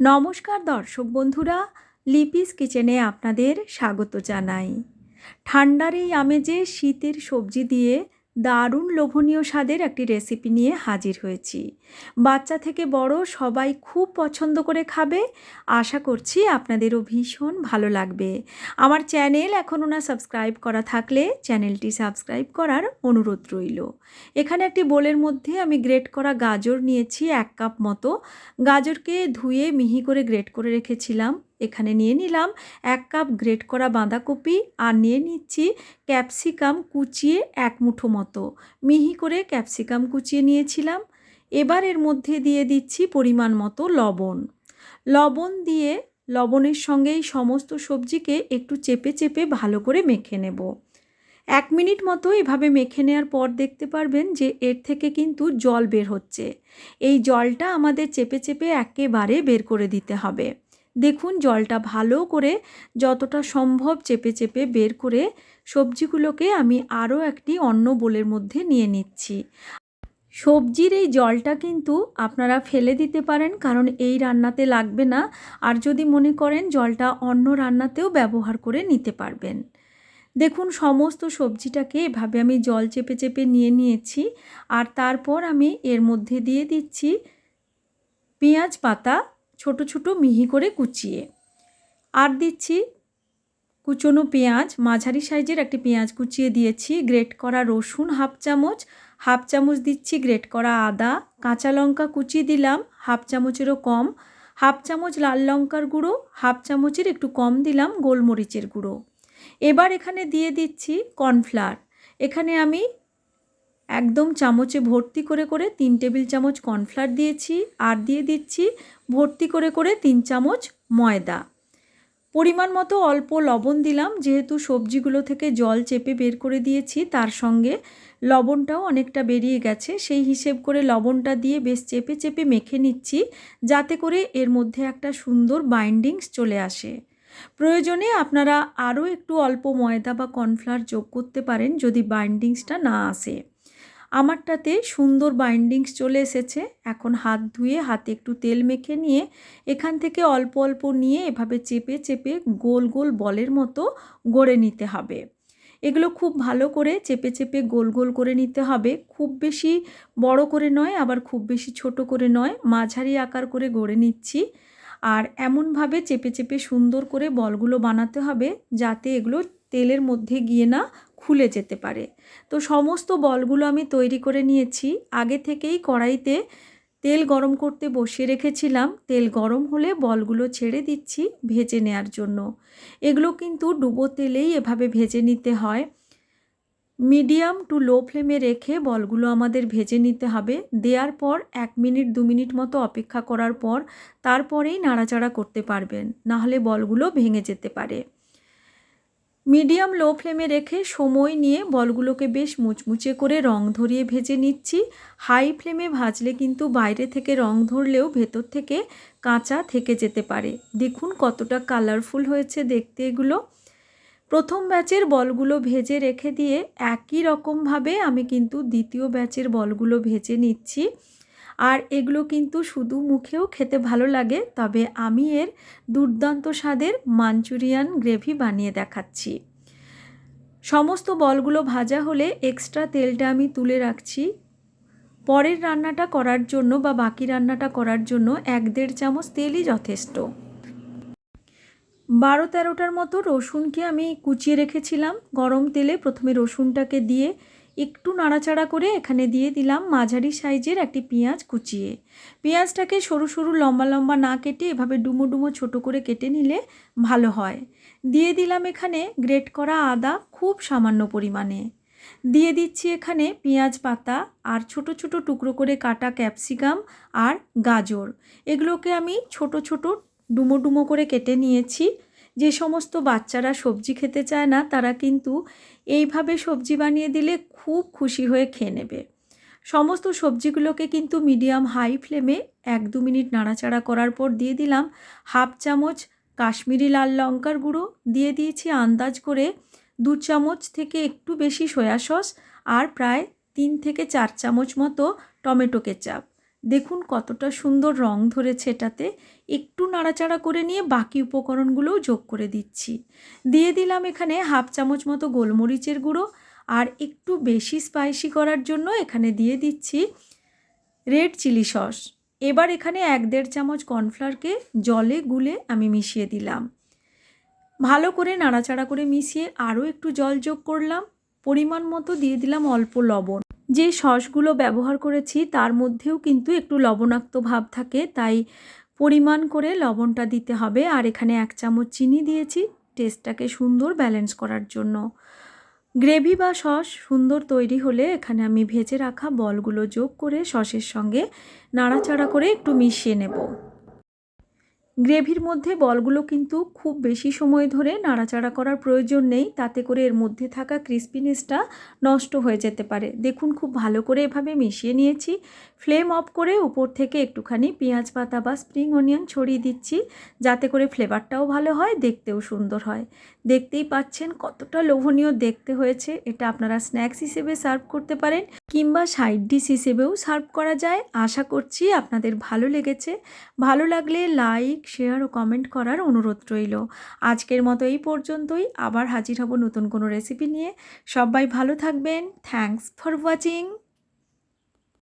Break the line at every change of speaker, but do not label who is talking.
নমস্কার দর্শক বন্ধুরা লিপিস কিচেনে আপনাদের স্বাগত জানাই। ঠান্ডার এই আমেজে শীতের সবজি দিয়ে দারুণ লোভনীয় স্বাদের একটি রেসিপি নিয়ে হাজির হয়েছি। বাচ্চা থেকে বড় সবাই খুব পছন্দ করে খাবে। আশা করছি আপনাদেরও ভীষণ ভালো লাগবে। আমার চ্যানেল এখনও না সাবস্ক্রাইব করা থাকলে চ্যানেলটি সাবস্ক্রাইব করার অনুরোধ রইল। এখানে একটি বোলের মধ্যে আমি গ্রেট করা গাজর নিয়েছি এক কাপ মতো। গাজরকে ধুয়ে মিহি করে গ্রেট করে রেখেছিলাম। এখানে নিয়ে নিলাম এক কাপ গ্রেট করা বাঁধাকপি আর নিয়ে নিচ্ছি ক্যাপসিকাম কুচিয়ে এক মুঠো মতো। মিহি করে ক্যাপসিকাম কুচিয়ে নিয়েছিলাম। এবার এর মধ্যে দিয়ে দিচ্ছি পরিমাণ মতো লবণ। লবণ দিয়ে লবণের সঙ্গে এই সমস্ত সবজিকে একটু চেপে চেপে ভালো করে মেখে নেব। এক মিনিট মতো এভাবে মেখে নেওয়ার পর দেখতে পারবেন যে এর থেকে কিন্তু জল বের হচ্ছে। এই জলটা আমাদের চেপে চেপে একেবারে বের করে দিতে হবে। দেখুন জলটা ভালো করে যতটা সম্ভব চেপে চেপে বের করে সবজিগুলোকে আমি আরও একটি অন্য বোলের মধ্যে নিয়ে নিচ্ছি। সবজির এই জলটা কিন্তু আপনারা ফেলে দিতে পারেন, কারণ এই রান্নাতে লাগবে না। আর যদি মনে করেন জলটা অন্য রান্নাতেও ব্যবহার করে নিতে পারবেন। দেখুন সমস্ত সবজিটাকে এভাবে আমি জল চেপে চেপে নিয়ে নিয়েছি। আর তারপর আমি এর মধ্যে দিয়ে দিচ্ছি পেঁয়াজ পাতা ছোট ছোট মিহি করে কুচিয়ে। আর দিচ্ছি কুচনো পেঁয়াজ, মাঝারি সাইজের একটি পেঁয়াজ কুচিয়ে দিয়েছি, গ্রেট করা রসুন হাফ চামচ হাফ চামচ দিচ্ছি গ্রেট করা আদা, কাঁচা লঙ্কা কুচিয়ে দিলাম, হাফ চামচেরও কম, হাফ চামচ লাল লঙ্কার গুঁড়ো, হাফ চামচের একটু কম দিলাম গোলমরিচের গুঁড়ো। এবার এখানে দিয়ে দিচ্ছি কর্নফ্লাওয়ার। এখানে আমি একদম চামচে ভর্তি করে করে তিন টেবিল চামচ কর্নফ্লাওয়ার দিয়েছি, আর দিয়ে দিচ্ছি ভর্তি করে করে তিন চামচ ময়দা। পরিমাণ মতো অল্প লবণ দিলাম, যেহেতু সবজিগুলো থেকে জল চেপে বের করে দিয়েছি, তার সঙ্গে লবণটাও অনেকটা বেরিয়ে গেছে। সেই হিসেব করে লবণটা দিয়ে বেশ চেপে চেপে মেখে নিচ্ছি, যাতে করে এর মধ্যে একটা সুন্দর বাইন্ডিংস চলে আসে। প্রয়োজনে আপনারা আরও একটু অল্প ময়দা বা কর্নফ্লাওয়ার যোগ করতে পারেন, যদি বাইন্ডিংসটা না আসে। আমারটাতে সুন্দর বাইন্ডিংস চলে এসেছে। এখন হাত ধুয়ে হাতে একটু তেল মেখে নিয়ে এখান থেকে অল্প অল্প নিয়ে এভাবে চেপে চেপে গোল গোল বলের মতো গড়ে নিতে হবে। এগুলো খুব ভালো করে চেপে চেপে গোল গোল করে নিতে হবে। খুব বেশি বড় করে নয়, আবার খুব বেশি ছোট করে নয়, মাঝারি আকার করে গড়ে নিচ্ছি। আর এমনভাবে চেপে চেপে সুন্দর করে বলগুলো বানাতে হবে যাতে এগুলো তেলের মধ্যে গিয়ে না খুলে যেতে পারে। তো সমস্ত বলগুলো আমি তৈরি করে নিয়েছি। আগে থেকেই কড়াইতে তেল গরম করতে বসিয়ে রেখেছিলাম। তেল গরম হলে বলগুলো ছেড়ে দিচ্ছি ভেজে নেওয়ার জন্য। এগুলো কিন্তু ডুবো তেলেই এভাবে ভেজে নিতে হয়। মিডিয়াম টু লো ফ্লেমে রেখে বলগুলো আমাদের ভেজে নিতে হবে। দেওয়ার পর এক মিনিট, দু মিনিট মতো অপেক্ষা করার পর তারপরেই নাড়াচাড়া করতে পারবেন। নাহলে বলগুলো ভেঙে যেতে পারে। মিডিয়াম লো ফ্লেমে রেখে সময় নিয়ে বলগুলোকে বেশ মুচমুচে করে রং ধরিয়ে ভেজে নিচ্ছি। হাই ফ্লেমে ভাজলে কিন্তু বাইরে থেকে রং ধরলেও ভেতর থেকে কাঁচা থেকে যেতে পারে। দেখুন কতটা কালারফুল হয়েছে দেখতে এগুলো। প্রথম ব্যাচের বলগুলো ভেজে রেখে দিয়ে একই রকমভাবে আমি কিন্তু দ্বিতীয় ব্যাচের বলগুলো ভেজে নিচ্ছি। আর এগুলো কিন্তু শুধু মুখেও খেতে ভালো লাগে, তবে আমি এর দুর্দান্ত স্বাদের মাঞ্চুরিয়ান গ্রেভি বানিয়ে দেখাচ্ছি। সমস্ত বলগুলো ভাজা হলে এক্সট্রা তেলটা আমি তুলে রাখছি। পরের রান্নাটা করার জন্য বা বাকি রান্নাটা করার জন্য এক দেড় চামচ তেলই যথেষ্ট। বারো তেরোটার মতো রসুনকে আমি কুচিয়ে রেখেছিলাম। গরম তেলে প্রথমে রসুনটাকে দিয়ে একটু নাড়াচাড়া করে এখানে দিয়ে দিলাম মাঝারি সাইজের একটি পেঁয়াজ কুচিয়ে। পেঁয়াজটাকে সরু সরু লম্বা লম্বা না কেটে এভাবে ডুমো ডুমো ছোটো করে কেটে নিলে ভালো হয়। দিয়ে দিলাম এখানে গ্রেট করা আদা খুব সামান্য পরিমাণে। দিয়ে দিচ্ছি এখানে পেঁয়াজ পাতা আর ছোট ছোট টুকরো করে কাটা ক্যাপসিকাম আর গাজর। এগুলোকে আমি ছোট ছোট ডুমো ডুমো করে কেটে নিয়েছি। যে সমস্ত বাচ্চারা সবজি খেতে চায় না, তারা কিন্তু এইভাবে সবজি বানিয়ে দিলে খুব খুশি হয়ে খেয়ে নেবে। সমস্ত সবজিগুলোকে কিন্তু মিডিয়াম হাই ফ্লেমে এক দু মিনিট নাড়াচাড়া করার পর দিয়ে দিলাম হাফ চামচ কাশ্মীরি লাল লঙ্কার গুঁড়ো, দিয়ে দিয়েছি আন্দাজ করে দু চামচ থেকে একটু বেশি সয়া সস আর প্রায় তিন থেকে চার চামচ মতো টমেটো কেচাপ। দেখুন কতটা সুন্দর রং ধরেছে এটাতে। একটু নাড়াচাড়া করে নিয়ে বাকি উপকরণগুলোও যোগ করে দিচ্ছি। দিয়ে দিলাম এখানে হাফ চামচ মতো গোলমরিচের গুঁড়ো আর একটু বেশি স্পাইসি করার জন্য এখানে দিয়ে দিচ্ছি রেড চিলি সস। এবার এখানে এক দেড় চামচ কর্নফ্লাওয়ারকে জলে গুলে আমি মিশিয়ে দিলাম। ভালো করে নাড়াচাড়া করে মিশিয়ে আরও একটু জল যোগ করলাম। পরিমাণ মতো দিয়ে দিলাম অল্প লবণ। যে সসগুলো ব্যবহার করেছি তার মধ্যেও কিন্তু একটু লবণাক্ত ভাব থাকে, তাই পরিমাণ করে লবণটা দিতে হবে। আর এখানে এক চামচ চিনি দিয়েছি, টেস্টটাকে সুন্দর ব্যালেন্স করার জন্য। গ্রেভি বা সস সুন্দর তৈরি হলে এখানে আমি ভেজে রাখা বলগুলো যোগ করে সসের সঙ্গে নাড়াচাড়া করে একটু মিশিয়ে নেব। গ্রেভির মধ্যে বলগুলো কিন্তু খুব বেশি সময় ধরে নাড়াচাড়া করার প্রয়োজন নেই, তাতে করে এর মধ্যে থাকা ক্রিস্পিনেসটা নষ্ট হয়ে যেতে পারে। দেখুন, খুব ভালো করে এভাবে মিশিয়ে নিয়েছি। ফ্লেম অফ করে উপর থেকে একটুখানি পেঁয়াজ পাতা বা স্প্রিং অনিয়ন ছড়িয়ে দিচ্ছি, যাতে করে ফ্লেভারটাও ভালো হয়, দেখতেও সুন্দর হয়। দেখতেই পাচ্ছেন কতটা লোভনীয় দেখতে হয়েছে। এটা আপনারা স্ন্যাক্স হিসেবে সার্ভ করতে পারেন কিংবা সাইড ডিশ হিসেবেও সার্ভ করা যায়। আশা করছি আপনাদের ভালো লেগেছে। ভালো লাগলে লাইক শেয়ার ও কমেন্ট করার অনুরোধ রইল। আজকের মতো এই পর্যন্তই। আবার হাজির হব নতুন কোনো রেসিপি নিয়ে। সবাই ভালো থাকবেন। Thanks for watching